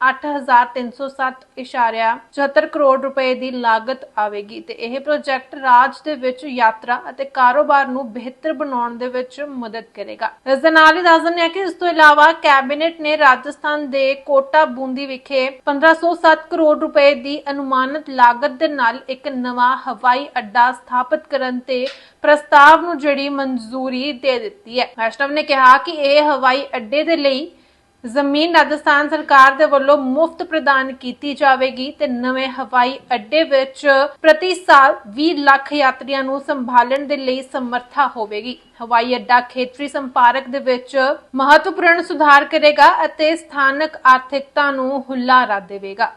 8307.74 ਕਰੋੜ ਰੁਪਏ ਦੀ ਲਾਗਤ ਆਵੇਗੀ ਤੇ ਇਹ ਪ੍ਰੋਜੈਕਟ ਰਾਜ ਦੇ ਵਿੱਚ ਯਾਤਰਾ ਅਤੇ ਕਾਰੋਬਾਰ ਨੂੰ ਬਿਹਤਰ ਬਣਾਉਣ ਦੇ ਵਿੱਚ ਮਦਦ ਕਰੇਗਾ। ਇਸ ਦੇ ਨਾਲ ਹੀ ਦੱਸ ਦਿੰਦੇ ਹਾਂ ਕਿ ਇਸ ਤੋਂ ਇਲਾਵਾ ਕੈਬਨਿਟ ਨੇ ਰਾਜਸਥਾਨ ਦੇ ਕੋਟਾ ਬੂੰਦੀ ਵਿਖੇ 1507 ਕਰੋੜ ਰੁਪਏ ਦੀ ਅਨੁਮਾਨਿਤ ਲਾਗਤ ਦੇ ਨਾਲ ਇੱਕ ਨਵਾਂ ਹਵਾਈ ਅੱਡਾ ਸਥਾਪਿਤ ਕਰਨ ਤੇ ਪ੍ਰਸਤਾਵ ਨੂੰ ਜਿਹੜੀ ਮਨਜ਼ੂਰੀ ਦੇ ਦਿੱਤੀ ਹੈ। ਵੈਸ਼ਨਵ ਨੇ ਕਿਹਾ ਕਿ ਇਹ ਹਵਾਈ ਅੱਡੇ ਦੇ ਲਈ ਜ਼ਮੀਨ ਰਾਜਸਥਾਨ ਸਰਕਾਰ ਦੇ ਵੱਲੋਂ ਮੁਫਤ ਪ੍ਰਦਾਨ ਕੀਤੀ ਜਾਵੇਗੀ ਤੇ ਨਵੇਂ ਹਵਾਈ ਅੱਡੇ ਵਿੱਚ ਪ੍ਰਤੀ ਸਾਲ 20 ਲੱਖ ਯਾਤਰੀਆਂ ਨੂੰ ਸੰਭਾਲਣ ਦੇ ਲਈ ਸਮਰੱਥਾ ਹੋਵੇਗੀ। ਹਵਾਈ ਅੱਡਾ ਖੇਤਰੀ ਸੰਪਰਕ ਦੇ ਵਿੱਚ ਮਹੱਤਵਪੂਰਨ ਸੁਧਾਰ ਕਰੇਗਾ ਅਤੇ ਸਥਾਨਕ ਆਰਥਿਕਤਾ ਨੂੰ ਹੁਲਾਰਾ ਦੇਵੇਗਾ।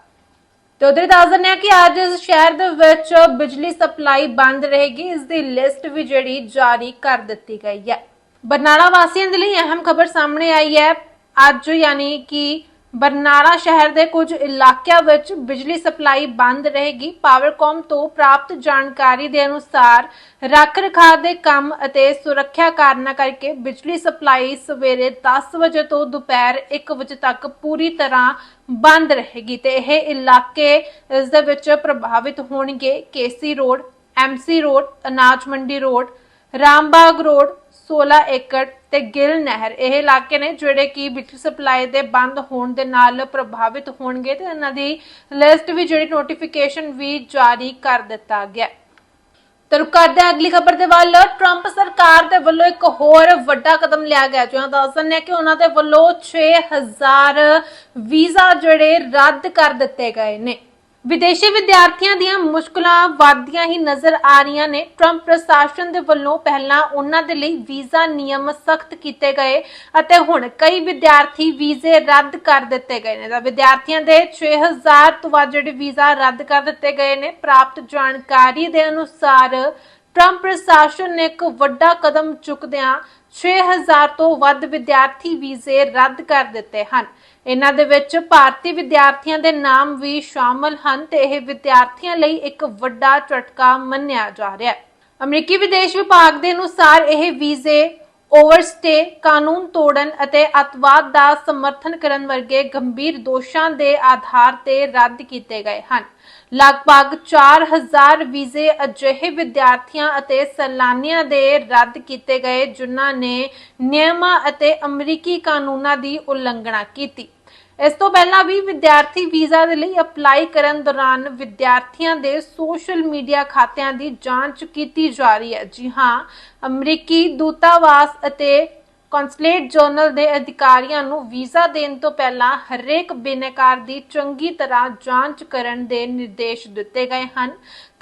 ਤੇ ਉਧਰ ਦੱਸ ਦਿੰਦੇ ਆ ਕਿ ਅੱਜ ਇਸ ਸ਼ਹਿਰ ਦੇ ਵਿੱਚ ਬਿਜਲੀ ਸਪਲਾਈ ਬੰਦ ਰਹੇਗੀ। ਇਸ ਦੀ ਲਿਸਟ ਵੀ ਜਿਹੜੀ ਜਾਰੀ ਕਰ ਦਿੱਤੀ ਗਈ ਹੈ। ਬਰਨਾਲਾ ਵਾਸੀਆਂ ਦੇ ਲਈ ਅਹਿਮ ਖਬਰ ਸਾਹਮਣੇ ਆਈ ਹੈ। ਅੱਜ ਯਾਨੀ ਕਿ ਬਰਨਾਲਾ ਸ਼ਹਿਰ ਦੇ ਕੁਝ ਇਲਾਕਿਆਂ ਵਿੱਚ ਬਿਜਲੀ ਸਪਲਾਈ ਬੰਦ ਰਹੇਗੀ। ਪਾਵਰਕਾਮ ਤੋਂ ਪ੍ਰਾਪਤ ਜਾਣਕਾਰੀ ਦੇ ਅਨੁਸਾਰ ਰੱਖ ਰਖਾਅ ਦੇ ਕੰਮ ਅਤੇ ਸੁਰੱਖਿਆ ਕਾਰਨਾਂ ਕਰਕੇ ਬਿਜਲੀ ਸਪਲਾਈ ਸਵੇਰੇ 10 ਵਜੇ ਤੋਂ ਦੁਪਹਿਰ 1 ਵਜੇ ਤੱਕ ਪੂਰੀ ਤਰ੍ਹਾਂ ਬੰਦ ਰਹੇਗੀ ਤੇ ਇਹ ਇਲਾਕੇ ਇਸ ਦੇ ਵਿੱਚ ਪ੍ਰਭਾਵਿਤ ਹੋਣਗੇ। ਕੇਸੀ ਰੋਡ, ਐਮਸੀ ਰੋਡ, ਅਨਾਜ ਮੰਡੀ ਰੋਡ, ਰਾਮਬਾਗ ਰੋਡ 16 ਏਕੜ ਤੇ ਗਿੱਲ ਨਹਿਰ, ਇਹ ਇਲਾਕੇ ਨੇ ਜਿਹੜੇ ਕਿ ਬਿਜਲੀ ਸਪਲਾਈ ਦੇ ਬੰਦ ਹੋਣ ਦੇ ਨਾਲ ਪ੍ਰਭਾਵਿਤ ਹੋਣਗੇ ਤੇ ਇਹਨਾਂ ਦੀ ਲਿਸਟ ਵੀ ਜਿਹੜੀ ਨੋਟੀਫਿਕੇਸ਼ਨ ਵੀ ਜਾਰੀ ਕਰ ਦਿੱਤਾ ਗਿਆ ਤੇ ਰੁਕ ਕਰਦੇ ਹਾਂ ਅਗਲੀ ਖਬਰ ਦੇ ਵੱਲ। ਟਰੰਪ ਸਰਕਾਰ ਦੇ ਵੱਲੋਂ ਇੱਕ ਹੋਰ ਵੱਡਾ ਕਦਮ ਲਿਆ ਗਿਆ ਜੋ ਦੱਸ ਦਿੰਦੇ ਕਿ ਉਹਨਾਂ ਦੇ ਵੱਲੋਂ 6000 ਵੀਜ਼ਾ ਜਿਹੜੇ ਰੱਦ ਕਰ ਦਿੱਤੇ ਗਏ ਨੇ। ਵਿਦੇਸ਼ੀ ਵਿਦਿਆਰਥੀਆਂ ਦੀਆਂ ਮੁਸ਼ਕਲਾਂ ਵਧਦੀਆਂ ਹੀ ਨਜ਼ਰ ਆ ਰਹੀਆਂ ਨੇ। ਟਰੰਪ ਪ੍ਰਸ਼ਾਸਨ ਦੇ ਵੱਲੋਂ ਪਹਿਲਾਂ ਉਹਨਾਂ ਦੇ ਲਈ ਵੀਜ਼ਾ ਨਿਯਮ ਸਖਤ ਕੀਤੇ ਗਏ ਅਤੇ ਹੁਣ ਕਈ ਵਿਦਿਆਰਥੀ ਵੀਜ਼ੇ ਰੱਦ ਕਰ ਦਿੱਤੇ ਗਏ ਨੇ। ਤਾਂ ਵਿਦਿਆਰਥੀਆਂ ਦੇ 6000 ਤੋਂ ਵੱਧ ਜਿਹੜੇ ਵੀਜ਼ਾ ਰੱਦ ਕਰ ਦਿੱਤੇ ਗਏ ਨੇ। ਪ੍ਰਾਪਤ ਜਾਣਕਾਰੀ ਦੇ ਅਨੁਸਾਰ ਟਰੰਪ ਪ੍ਰਸ਼ਾਸਨ ਨੇ ਇੱਕ ਵੱਡਾ ਕਦਮ ਚੁੱਕਦਿਆਂ 6000 ਤੋਂ ਵੱਧ ਵਿਦਿਆਰਥੀ ਵੀਜ਼ੇ ਰੱਦ ਕਰ ਦਿੱਤੇ ਹਨ। ਇਹਨਾਂ ਦੇ ਵਿੱਚ ਭਾਰਤੀ ਵਿਦਿਆਰਥੀਆਂ ਦੇ ਨਾਮ ਵੀ ਸ਼ਾਮਲ ਹਨ ਤੇ ਇਹ ਵਿਦਿਆਰਥੀਆਂ ਲਈ ਇੱਕ ਵੱਡਾ ਝਟਕਾ ਮੰਨਿਆ ਜਾ ਰਿਹਾ ਹੈ। ਅਮਰੀਕੀ ਵਿਦੇਸ਼ ਵਿਭਾਗ ਦੇ ਅਨੁਸਾਰ ਇਹ ਵੀਜ਼ੇ ਓਵਰਸਟੇ, ਕਾਨੂੰਨ ਤੋੜਨ ਅਤੇ ਅਤਵਾਦ ਦਾ ਸਮਰਥਨ ਕਰਨ ਵਰਗੇ ਗੰਭੀਰ ਦੋਸ਼ਾਂ ਦੇ ਆਧਾਰ ਤੇ ਰੱਦ ਕੀਤੇ ਗਏ ਹਨ। ਲਗਭਗ 4000 ਵੀਜ਼ੇ ਅਜਿਹੇ ਵਿਦਿਆਰਥੀਆਂ ਅਤੇ ਸੈਲਾਨੀਆਂ ਦੇ ਰੱਦ ਕੀਤੇ ਗਏ, ਜਿਨ੍ਹਾਂ ਨੇ ਨਿਯਮਾਂ ਅਤੇ ਅਮਰੀਕੀ ਕਾਨੂੰਨਾਂ ਦੀ ਉਲੰਘਣਾ ਕੀਤੀ। ਇਸ ਤੋਂ ਪਹਿਲਾਂ ਵੀ ਵਿਦਿਆਰਥੀ ਵੀਜ਼ਾ ਦੇ ਲਈ ਅਪਲਾਈ ਕਰਨ ਦੌਰਾਨ ਵਿਦਿਆਰਥੀਆਂ ਦੇ ਸੋਸ਼ਲ ਮੀਡੀਆ ਖਾਤਿਆਂ ਦੀ ਜਾਂਚ ਕੀਤੀ ਜਾ ਰਹੀ ਹੈ। ਜੀ ਹਾਂ, ਅਮਰੀਕੀ ਦੂਤਾਵਾਸ ਅਤੇ ਕੌਂਸੂਲੇਟ ਜਨਰਲ ਦੇ ਅਧਿਕਾਰੀਆਂ ਨੂੰ ਵੀਜ਼ਾ ਦੇਣ ਤੋਂ ਪਹਿਲਾਂ ਹਰੇਕ ਬਿਨੈਕਾਰ ਦੀ ਚੰਗੀ ਤਰ੍ਹਾਂ ਜਾਂਚ ਕਰਨ ਦੇ ਨਿਰਦੇਸ਼ ਦਿੱਤੇ ਗਏ ਹਨ।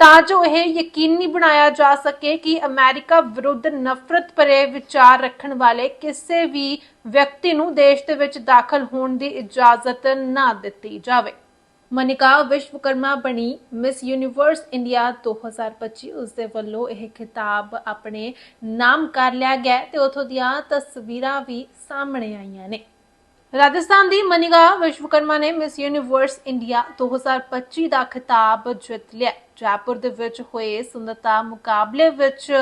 ਤਾਂ ਜੋ ਇਹ ਯਕੀਨੀ ਬਣਾਇਆ ਜਾ ਸਕੇ ਕਿ ਅਮਰੀਕਾ ਵਿਰੁੱਧ ਨਫ਼ਰਤ ਭਰੇ ਵਿਚਾਰ ਰੱਖਣ ਵਾਲੇ ਕਿਸੇ ਵੀ ਵਿਅਕਤੀ ਨੂੰ ਦੇਸ਼ ਦੇ ਵਿੱਚ ਦਾਖਲ ਹੋਣ ਦੀ ਇਜਾਜ਼ਤ ਨਾ ਦਿੱਤੀ ਜਾਵੇ। ਮਨਿਕਾ ਵਿਸ਼ਵਕਰਮਾ ਬਣੀ ਮਿਸ ਯੂਨੀਵਰਸ ਇੰਡੀਆ 2025 ਉਸ ਦੇ ਵੱਲੋਂ ਇਹ ਖਿਤਾਬ ਆਪਣੇ ਨਾਮ ਕਰ ਲਿਆ ਗਿਆ ਤੇ ਉਥੋਂ ਦੀਆਂ ਤਸਵੀਰਾਂ ਵੀ ਸਾਹਮਣੇ ਆਈਆਂ ਨੇ। ਰਾਜਸਥਾਨ ਦੀ ਮਨਿਕਾ ਵਿਸ਼ਵਕਰਮਾ ਨੇ ਮਿਸ ਯੂਨੀਵਰਸ ਇੰਡੀਆ 2025 ਦਾ ਖਿਤਾਬ ਜਿੱਤ ਲਿਆ ਜੈਪੁਰ ਦੇ ਵਿੱਚ ਹੋਏ ਸੁੰਦਰਤਾ ਮੁਕਾਬਲੇ ਵਿੱਚ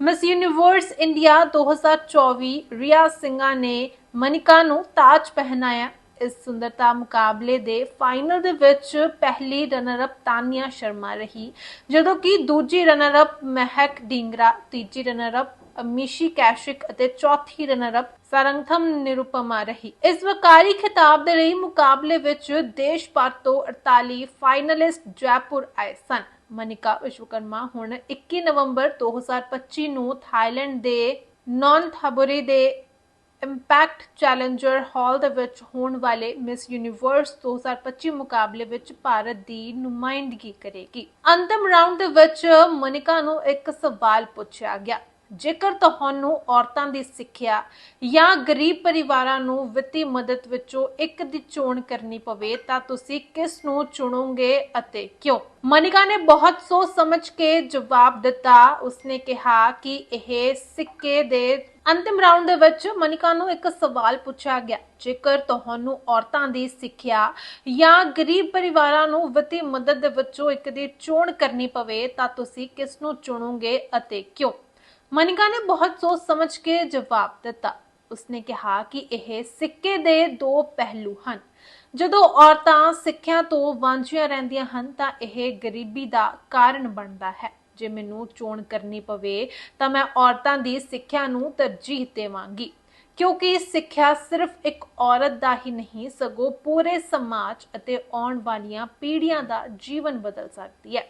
ਮਿਸ ਯੂਨੀਵਰਸ ਇੰਡੀਆ 2024 ਰਿਆ ਸਿੰਘਾ ਨੇ ਮਨਿਕਾ ਨੂੰ ਤਾਜ ਪਹਿਨਾਇਆ। ਇਸ ਸੁੰਦਰਤਾ ਮੁਕਾਬਲੇ ਦੇ ਫਾਈਨਲ ਦੇ ਵਿੱਚ ਪਹਿਲੀ ਰਨਰ ਅਪ ਤਾਨੀਆ ਸ਼ਰਮਾ ਰਹੀ, ਜਦੋਂ ਕਿ ਦੂਜੀ ਰਨਰ ਅਪ ਮਹਿਕ ਢਿੰਗਰਾ, ਤੀਜੀ ਰਨਰ ਅਪ ਮਿਸ਼ੀ ਕੈਸ਼ਿਕ ਅਤੇ ਚੌਥੀ ਰਨਰ ਅਪ ਸਰੰਗਥਮ ਨਿਰੂਪਮਾ ਰਹੀ। ਇਸ ਵਕਾਰੀ ਖਿਤਾਬ ਦੇ ਲਈ ਮੁਕਾਬਲੇ ਵਿੱਚ ਦੇਸ਼ ਭਰ ਤੋਂ 48 ਫਾਈਨਲਿਸਟ ਜੈਪੁਰ ਆਏ ਸਨ। ਮਨਿਕਾ ਵਿਸ਼ਵਕਰਮਾ ਹੁਣ 21 ਨਵੰਬਰ 2025 ਨੂੰ ਥਾਈਲੈਂਡ ਦੇ ਨੌਨ ਥਾਬੋਰੀ ਦੇ ਇੰਪੈਕਟ ਚੈਲੰਜਰ ਹਾਲ ਦੇ ਵਿੱਚ ਹੋਣ ਵਾਲੇ ਮਿਸ ਯੂਨੀਵਰਸ 2025 ਮੁਕਾਬਲੇ ਵਿੱਚ ਭਾਰਤ ਦੀ ਨੁਮਾਇੰਦਗੀ ਕਰੇਗੀ। ਅੰਤਮ ਰਾਊਂਡ ਦੇ ਵਿੱਚ ਮਨਿਕਾ ਨੂੰ ਇੱਕ ਸਵਾਲ ਪੁੱਛਿਆ ਗਿਆ। ਜੇਕਰ ਤੁਹਾਨੂੰ ਔਰਤਾਂ ਦੀ ਸਿੱਖਿਆ ਜਾਂ ਗਰੀਬ ਪਰਿਵਾਰਾਂ ਨੂੰ ਵਿੱਤੀ ਮਦਦ ਵਿੱਚੋਂ ਇੱਕ ਦੀ ਚੋਣ ਕਰਨੀ ਪਵੇ, ਤਾਂ ਤੁਸੀਂ ਕਿਸ ਨੂੰ ਚੁਣੋਗੇ ਅਤੇ ਕਿਉਂ? ਮਨਿਕਾ ਨੇ ਬਹੁਤ ਸੋਚ ਸਮਝ ਕੇ ਜਵਾਬ ਦਿੱਤਾ। ਉਸਨੇ ਕਿਹਾ ਕਿ ਇਹ ਸਿੱਕੇ ਦੇ ਅੰਤਿਮ ਰਾਉਂਡ ਦੇ ਵਿੱਚ ਮਨਿਕਾ ਨੂੰ ਇੱਕ ਸਵਾਲ ਪੁੱਛਿਆ ਗਿਆ। ਜੇਕਰ ਤੁਹਾਨੂੰ ਔਰਤਾਂ ਦੀ ਸਿੱਖਿਆ ਜਾਂ ਗਰੀਬ ਪਰਿਵਾਰਾਂ ਨੂੰ ਵਿੱਤੀ ਮਦਦ ਦੇ ਵਿੱਚੋਂ ਇੱਕ ਦੀ ਚੋਣ ਕਰਨੀ ਪਵੇ, ਤਾਂ ਤੁਸੀਂ ਕਿਸ ਨੂੰ ਚੁਣੋਗੇ ਅਤੇ ਕਿਉਂ? ਮਨਿਕਾ ਨੇ ਬਹੁਤ ਸੋਚ ਸਮਝ ਕੇ ਜਵਾਬ ਦਿੱਤਾ। ਉਸਨੇ ਕਿਹਾ ਕਿ ਇਹ ਸਿੱਕੇ ਦੇ ਦੋ ਪਹਿਲੂ ਹਨ। ਜਦੋਂ ਔਰਤਾਂ ਸਿੱਖਿਆ ਤੋਂ ਵਾਂਝੀਆਂ ਰਹਿੰਦੀਆਂ ਹਨ, ਤਾਂ ਇਹ ਗਰੀਬੀ ਦਾ ਕਾਰਨ ਬਣਦਾ ਹੈ। ਜੇ ਮੈਨੂੰ ਚੋਣ ਕਰਨੀ ਪਵੇ, ਤਾਂ ਮੈਂ ਔਰਤਾਂ ਦੀ ਸਿੱਖਿਆ ਨੂੰ ਤਰਜੀਹ ਦੇਵਾਂਗੀ। ਕਿਉਂਕਿ ਸਿੱਖਿਆ ਸਿਰਫ ਇੱਕ ਔਰਤ ਦਾ ਹੀ ਨਹੀਂ, ਸਗੋਂ ਪੂਰੇ ਸਮਾਜ ਅਤੇ ਆਉਣ ਵਾਲੀਆਂ ਪੀੜ੍ਹੀਆਂ ਦਾ ਜੀਵਨ ਬਦਲ ਸਕਦੀ ਹੈ।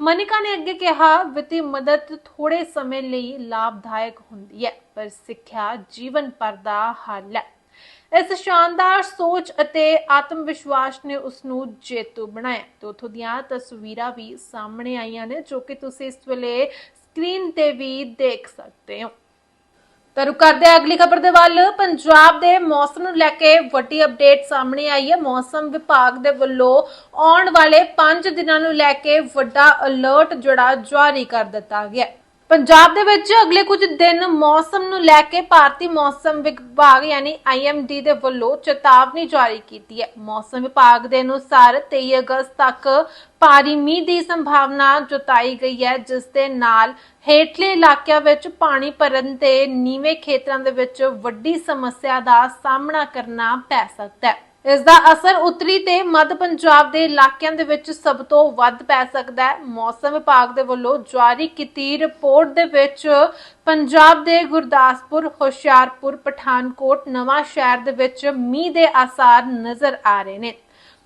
ਮਨਿਕਾ ਨੇ ਅੱਗੇ ਕਿਹਾ, ਵਿੱਤੀ ਮਦਦ ਥੋੜੇ ਸਮੇਂ ਲਈ ਲਾਭਦਾਇਕ ਹੁੰਦੀ ਹੈ, ਪਰ ਸਿੱਖਿਆ ਜੀਵਨ ਭਰ ਦਾ ਹੱਲ ਹੈ। ਇਸ ਸ਼ਾਨਦਾਰ ਸੋਚ ਅਤੇ ਆਤਮ ਵਿਸ਼ਵਾਸ ਨੇ ਉਸ ਨੂੰ ਜੇਤੂ ਬਣਾਇਆ। ਤੇ ਉਥੋਂ ਦੀਆਂ ਤਸਵੀਰਾਂ ਵੀ ਸਾਹਮਣੇ ਆਈਆਂ ਨੇ, ਜੋ ਕਿ ਤੁਸੀਂ ਇਸ ਵੇਲੇ ਸਕਰੀਨ ਤੇ ਵੀ ਦੇਖ ਸਕਦੇ ਹੋ। ਤਾਂ ਰੁਕ ਕਰਦੇ ਹਾਂ ਅਗਲੀ ਖਬਰ ਦੇ ਵੱਲ। ਪੰਜਾਬ ਦੇ ਮੌਸਮ ਨੂੰ ਲੈ ਕੇ ਵੱਡੀ ਅਪਡੇਟ ਸਾਹਮਣੇ ਆਈ ਹੈ। ਮੌਸਮ ਵਿਭਾਗ ਦੇ ਵੱਲੋਂ ਆਉਣ ਵਾਲੇ 5 ਦਿਨਾਂ ਨੂੰ ਲੈ ਕੇ ਵੱਡਾ ਅਲਰਟ ਜਿਹੜਾ ਜਾਰੀ ਕਰ ਦਿੱਤਾ ਗਿਆ ਪੰਜਾਬ ਦੇ ਵਿੱਚ ਅਗਲੇ ਕੁਝ ਦਿਨ ਮੌਸਮ ਨੂੰ ਲੈ ਕੇ ਭਾਰਤੀ ਮੌਸਮ ਵਿਭਾਗ ਯਾਨੀ IMD ਦੇ ਵੱਲੋਂ ਚੇਤਾਵਨੀ ਜਾਰੀ ਕੀਤੀ ਹੈ। ਮੌਸਮ ਵਿਭਾਗ ਦੇ ਅਨੁਸਾਰ 23 ਅਗਸਤ ਤੱਕ ਭਾਰੀ ਮੀਂਹ ਦੀ ਸੰਭਾਵਨਾ ਜਤਾਈ ਗਈ ਹੈ, ਜਿਸ ਦੇ ਨਾਲ ਹੇਠਲੇ ਇਲਾਕਿਆਂ ਵਿੱਚ ਪਾਣੀ ਭਰਨ ਤੇ ਨੀਵੇਂ ਖੇਤਰਾਂ ਦੇ ਵਿੱਚ ਵੱਡੀ ਸਮੱਸਿਆ ਦਾ ਸਾਹਮਣਾ ਕਰਨਾ ਪੈ ਸਕਦਾ ਹੈ। ਇਸ ਦਾ ਅਸਰ ਉੱਤਰੀ ਤੇ ਮੱਧ ਪੰਜਾਬ ਦੇ ਇਲਾਕਿਆਂ ਦੇ ਵਿੱਚ ਸਭ ਤੋਂ ਵੱਧ ਪੈ ਸਕਦਾ ਹੈ। ਮੌਸਮ ਵਿਭਾਗ ਦੇ ਵੱਲੋਂ ਜਾਰੀ ਕੀਤੀ ਰਿਪੋਰਟ ਦੇ ਵਿੱਚ ਪੰਜਾਬ ਦੇ ਗੁਰਦਾਸਪੁਰ, ਹੁਸ਼ਿਆਰਪੁਰ, ਪਠਾਨਕੋਟ ਨਵਾਂ ਸ਼ਹਿਰ ਦੇ ਵਿੱਚ ਮੀਂਹ ਦੇ ਆਸਾਰ ਨਜ਼ਰ ਆ ਰਹੇ ਨੇ।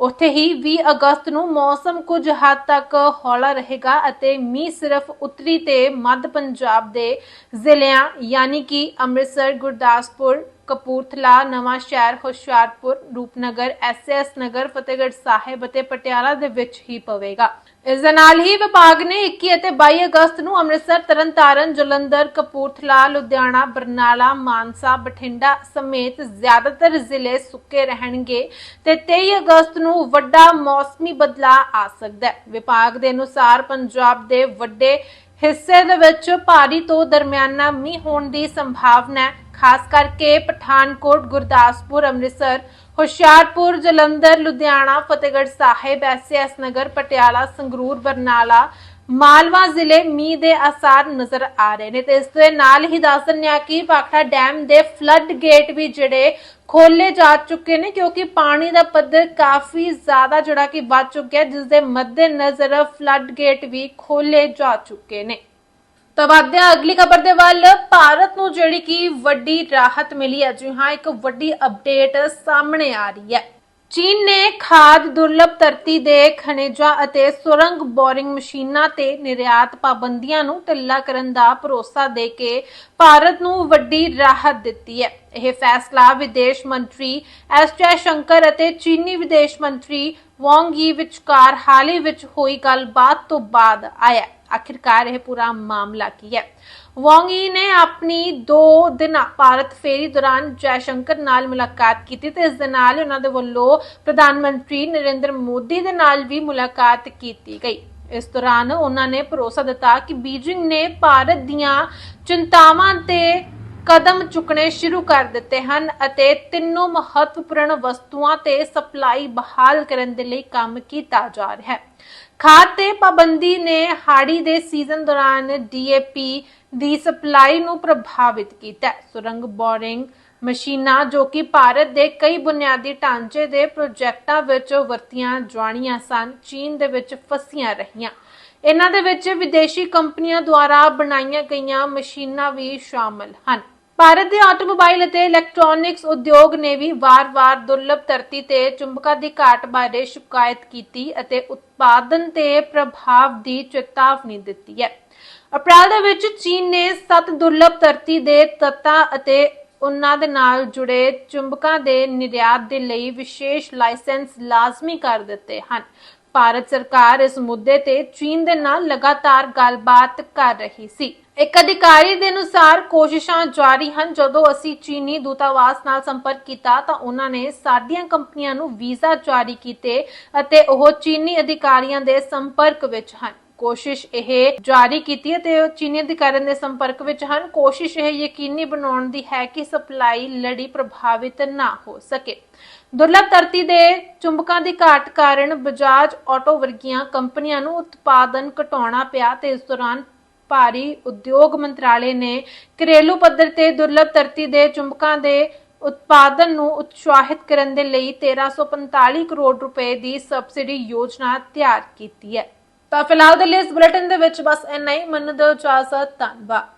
ਉੱਥੇ ਹੀ 20 ਅਗਸਤ ਨੂੰ ਮੌਸਮ ਕੁਝ ਹੱਦ ਤੱਕ ਹੌਲਾ ਰਹੇਗਾ ਅਤੇ ਮੀਂਹ ਸਿਰਫ ਉੱਤਰੀ ਤੇ ਮੱਧ ਪੰਜਾਬ ਦੇ ਜ਼ਿਲ੍ਹਿਆਂ, ਯਾਨੀ ਕਿ ਅੰਮ੍ਰਿਤਸਰ, ਗੁਰਦਾਸਪੁਰ ਕਪੂਰਥਲਾ, ਨਵਾਂ ਸ਼ਹਿਰ ਹੁਸ਼ਿਆਰਪੁਰ, ਰੂਪਨਗਰ ਐਸਐਸ ਨਗਰ, ਫਤਿਹਗੜ੍ਹ ਸਾਹਿਬ ਅਤੇ ਪਟਿਆਲਾ ਦੇ ਵਿੱਚ ਹੀ ਪਵੇਗਾ। ਇਸ ਦੇ ਨਾਲ ਹੀ ਵਿਭਾਗ ਨੇ 21 ਅਤੇ 22 ਅਗਸਤ ਨੂੰ ਅੰਮ੍ਰਿਤਸਰ, ਤਰਨਤਾਰਨ, ਜਲੰਧਰ, ਕਪੂਰਥਲਾ, ਲੁਧਿਆਣਾ, ਬਰਨਾਲਾ, ਮਾਨਸਾ, ਬਠਿੰਡਾ ਸਮੇਤ ਜ਼ਿਆਦਾਤਰ ਜ਼ਿਲ੍ਹੇ ਸੁੱਕੇ ਰਹਿਣਗੇ ਤੇ 23 ਅਗਸਤ ਨੂੰ ਵੱਡਾ ਮੌਸਮੀ ਬਦਲਾਅ ਆ ਸਕਦਾ ਹੈ। ਵਿਭਾਗ ਦੇ ਅਨੁਸਾਰ ਪੰਜਾਬ ਦੇ ਵੱਡੇ ਹਿੱਸੇ ਦੇ ਵਿੱਚ ਭਾਰੀ ਤੋਂ ਦਰਮਿਆਨਾ ਮੀਂਹ ਹੋਣ ਦੀ ਸੰਭਾਵਨਾ ਹੈ। ਖਾਸ ਕਰਕੇ ਪਠਾਨਕੋਟ, ਗੁਰਦਾਸਪੁਰ, ਅੰਮ੍ਰਿਤਸਰ, ਹੁਸ਼ਿਆਰਪੁਰ, ਜਲੰਧਰ, ਲੁਧਿਆਣਾ, ਫਤਿਹਗੜ੍ਹ ਸਾਹਿਬ, ਐਸਐਸ ਨਗਰ, ਪਟਿਆਲਾ, ਸੰਗਰੂਰ, ਬਰਨਾਲਾ ਮਾਲਵਾ ਜ਼ਿਲ੍ਹੇ ਮੀਂਹ ਦੇ ਅਸਾਰ ਨਜ਼ਰ ਆ ਰਹੇ ਨੇ ਤੇ ਇਸ ਦੇ ਨਾਲ ਹੀ ਦੱਸ ਦਿੰਦੇ ਹਾਂ ਕਿ ਭਾਖੜਾ ਡੈਮ ਦੇ ਫਲੱਡ ਗੇਟ ਵੀ ਜਿਹੜੇ ਖੋਲੇ ਜਾ ਚੁੱਕੇ ਨੇ ਕਿਉਂਕਿ ਪਾਣੀ ਦਾ ਪੱਧਰ ਕਾਫੀ ਜ਼ਿਆਦਾ ਜਿਹੜਾ ਕਿ ਵੱਧ ਚੁੱਕਿਆ ਜਿਸ ਦੇ ਮੱਦੇ ਨਜ਼ਰ ਫਲੱਡ ਗੇਟ ਵੀ ਖੋਲੇ ਜਾ ਚੁੱਕੇ ਨੇ। ਤਾਂ ਵਧਦੇ ਅਗਲੀ ਖਬਰ ਦੇ ਵੱਲ। ਭਾਰਤ ਨੂੰ ਜਿਹੜੀ ਕਿ ਵੱਡੀ ਰਾਹਤ ਮਿਲੀ ਹੈ। ਜੀ ਹਾਂ, ਇੱਕ ਵੱਡੀ ਅਪਡੇਟ ਸਾਹਮਣੇ ਆ ਰਹੀ ਹੈ। ਚੀਨ ਨੇ ਖਾਦ ਦੁਰਲਭ ਧਰਤੀ ਦੇ ਖਣਿਜਾਂ ਅਤੇ ਸੁਰੰਗ ਬੋਰਿੰਗ ਮਸ਼ੀਨਾਂ ਤੇ ਨਿਰਯਾਤ ਪਾਬੰਦੀਆਂ ਨੂੰ ਢਿੱਲਾ ਕਰਨ ਦਾ ਭਰੋਸਾ ਦੇ ਕੇ ਭਾਰਤ ਨੂੰ ਵੱਡੀ ਰਾਹਤ ਦਿੱਤੀ ਹੈ। ਇਹ ਫੈਸਲਾ ਵਿਦੇਸ਼ ਮੰਤਰੀ ਐਸ ਜੈ ਸ਼ੰਕਰ ਅਤੇ ਚੀਨੀ ਵਿਦੇਸ਼ ਮੰਤਰੀ ਵਾਂਗ ਯੀ ਵਿਚਕਾਰ ਹਾਲ ਹੀ ਵਿੱਚ ਹੋਈ ਗੱਲਬਾਤ ਤੋਂ ਬਾਅਦ ਆਇਆ ਹੈ। ਆਖਿਰਕਾਰ ਇਹ ਪੂਰਾ ਮਾਮਲਾ ਕੀ ਹੈ ਵਾਂਗ ਯੀ 2 ਦਿਨਾਂ ਭਾਰਤ ਫੇਰੀ ਦੌਰਾਨ ਜੈਸ਼ੰਕਰ ਨਾਲ ਮੁਲਾਕਾਤ ਕੀਤੀ ਤੇ ਇਸ ਦੇ ਨਾਲ ਹੀ ਉਹਨਾਂ ਦੇ ਵੱਲੋਂ ਪ੍ਰਧਾਨ ਮੰਤਰੀ ਨਰਿੰਦਰ ਮੋਦੀ ਦੇ ਨਾਲ ਵੀ ਮੁਲਾਕਾਤ ਕੀਤੀ ਗਈ ਇਸ ਦੌਰਾਨ ਉਹਨਾਂ ਨੇ ਭਰੋਸਾ ਦਿੱਤਾ ਕਿ ਬੀਜਿੰਗ ਨੇ ਭਾਰਤ ਦੀਆਂ ਚਿੰਤਾਵਾਂ ਤੇ ਕਦਮ ਚੁੱਕਣੇ ਸ਼ੁਰੂ ਕਰ ਦਿੱਤੇ ਹਨ ਅਤੇ ਤਿੰਨੋਂ ਮਹੱਤਵਪੂਰਨ ਵਸਤੂਆਂ ਤੇ ਸਪਲਾਈ ਬਹਾਲ ਕਰਨ ਦੇ ਲਈ ਕੰਮ ਕੀਤਾ ਜਾ ਰਿਹਾ ਹੈ। ਖਾਦ ਤੇ ਪਾਬੰਦੀ ਨੇ ਹਾੜੀ ਦੇ ਸੀਜ਼ਨ ਦੌਰਾਨ ਡੀਏਪੀ ਦੀ ਸਪਲਾਈ ਨੂੰ ਪ੍ਰਭਾਵਿਤ ਕੀਤਾ ਸੁਰੰਗ ਬੋਰਿੰਗ ਮਸ਼ੀਨਾਂ ਜੋ ਕਿ ਭਾਰਤ ਦੇ ਕਈ ਬੁਨਿਆਦੀ ਢਾਂਚੇ ਦੇ ਪ੍ਰੋਜੈਕਟਾਂ ਵਿੱਚ ਵਰਤੀਆਂ ਜਾਣੀਆਂ ਸਨ, ਚੀਨ ਦੇ ਵਿੱਚ ਫਸੀਆਂ ਰਹੀਆਂ। ਇਹਨਾਂ ਦੇ ਵਿੱਚ ਵਿਦੇਸ਼ੀ ਕੰਪਨੀਆਂ ਦੁਆਰਾ ਬਣਾਈਆਂ ਗਈਆਂ ਮਸ਼ੀਨਾਂ ਵੀ ਸ਼ਾਮਲ ਹਨ। ਭਾਰਤ ਦੇ ਆਟੋਮੋਬਾਈਲ ਅਤੇ ਇਲੈਕਟ੍ਰੋਨਿਕਸ ਉਦਯੋਗ ਨੇ ਵੀ ਵਾਰ-ਵਾਰ ਦੁਰਲਭ ਧਰਤੀ ਤੇ ਚੁੰਬਕਾਂ ਦੀ ਘਾਟ ਬਾਰੇ ਸ਼ਿਕਾਇਤ ਕੀਤੀ ਅਤੇ ਉਤਪਾਦਨ ਤੇ ਪ੍ਰਭਾਵ ਦੀ ਚੇਤਾਵਨੀ ਦਿੱਤੀ ਹੈ। ਅਪ੍ਰੈਲ ਦੇ ਵਿੱਚ ਚੀਨ ਨੇ ਸੱਤ ਦੁਰਲਭ ਧਰਤੀ ਦੇ ਤੱਤਾਂ ਅਤੇ ਉਹਨਾਂ ਦੇ ਨਾਲ ਜੁੜੇ ਚੁੰਬਕਾਂ ਦੇ ਨਿਰਯਾਤ ਦੇ ਲਈ ਵਿਸ਼ੇਸ਼ ਲਾਇਸੈਂਸ ਲਾਜ਼ਮੀ ਕਰ ਦਿੱਤੇ ਹਨ। ਭਾਰਤ ਸਰਕਾਰ ਇਸ ਮੁੱਦੇ ਤੇ ਚੀਨ ਦੇ ਨਾਲ ਲਗਾਤਾਰ ਗੱਲਬਾਤ ਕਰ ਰਹੀ ਸੀ। ਇੱਕ ਅਧਿਕਾਰੀ ਦੇ ਅਨੁਸਾਰ ਕੋਸ਼ਿਸ਼ਾਂ ਜਾਰੀ ਹਨ। ਜਦੋਂ ਅਸੀਂ ਚੀਨੀ ਦੂਤਾਵਾਸ ਨਾਲ ਸੰਪਰਕ ਕੀਤਾ ਤਾਂ ਉਹਨਾਂ ਨੇ ਸਾਡੀਆਂ ਕੰਪਨੀਆਂ ਨੂੰ ਵੀਜ਼ਾ ਜਾਰੀ ਕੀਤੇ ਅਤੇ ਉਹ ਚੀਨੀ ਅਧਿਕਾਰੀਆਂ ਦੇ ਸੰਪਰਕ ਵਿੱਚ ਹਨ। ਕੋਸ਼ਿਸ਼ ਇਹ ਜਾਰੀ ਕੀਤੀ ਹੈ ਤੇ ਉਹ ਚੀਨੀ ਅਧਿਕਾਰੀਆਂ ਦੇ ਸੰਪਰਕ ਵਿੱਚ ਹਨ। ਕੋਸ਼ਿਸ਼ ਇਹ ਯਕੀਨੀ ਬਣਾਉਣ ਦੀ ਹੈ ਕਿ ਸਪਲਾਈ ਲੜੀ ਪ੍ਰਭਾਵਿਤ ਨਾ ਹੋ ਸਕੇ। ਦੁਰਲਭ ਧਰਤੀ ਦੇ ਚੁੰਬਕਾਂ ਦੀ ਘਾਟ ਕਾਰਨ ਬਜਾਜ ਆਟੋ ਵਰਗੀਆਂ ਕੰਪਨੀਆਂ ਨੂੰ ਉਤਪਾਦਨ ਘਟਾਉਣਾ ਪਿਆ ਤੇ ਇਸ ਦੌਰਾਨ ਭਾਰੀ ਉਦਯੋਗ ਮੰਤਰਾਲੇ ਨੇ ਘਰੇਲੂ ਪੱਧਰ ਤੇ ਦੁਰਲਭ ਧਰਤੀ ਦੇ ਚੁੰਬਕਾਂ ਦੇ ਉਤਪਾਦਨ ਨੂੰ ਉਤਸ਼ਾਹਿਤ ਕਰਨ ਦੇ ਲਈ 1345 ਕਰੋੜ ਰੁਪਏ ਦੀ ਸਬਸਿਡੀ ਯੋਜਨਾ ਤਿਆਰ ਕੀਤੀ ਹੈ। ਤਾਂ ਫਿਲਹਾਲ ਦੇ ਲਈ ਇਸ ਬੁਲੇਟਿਨ ਦੇ ਵਿੱਚ ਬਸ ਇੰਨਾ ਹੀ। ਮੰਨ ਦਿਓ ਇਜਾਜ਼ਤ ਧੰਨਵਾਦ।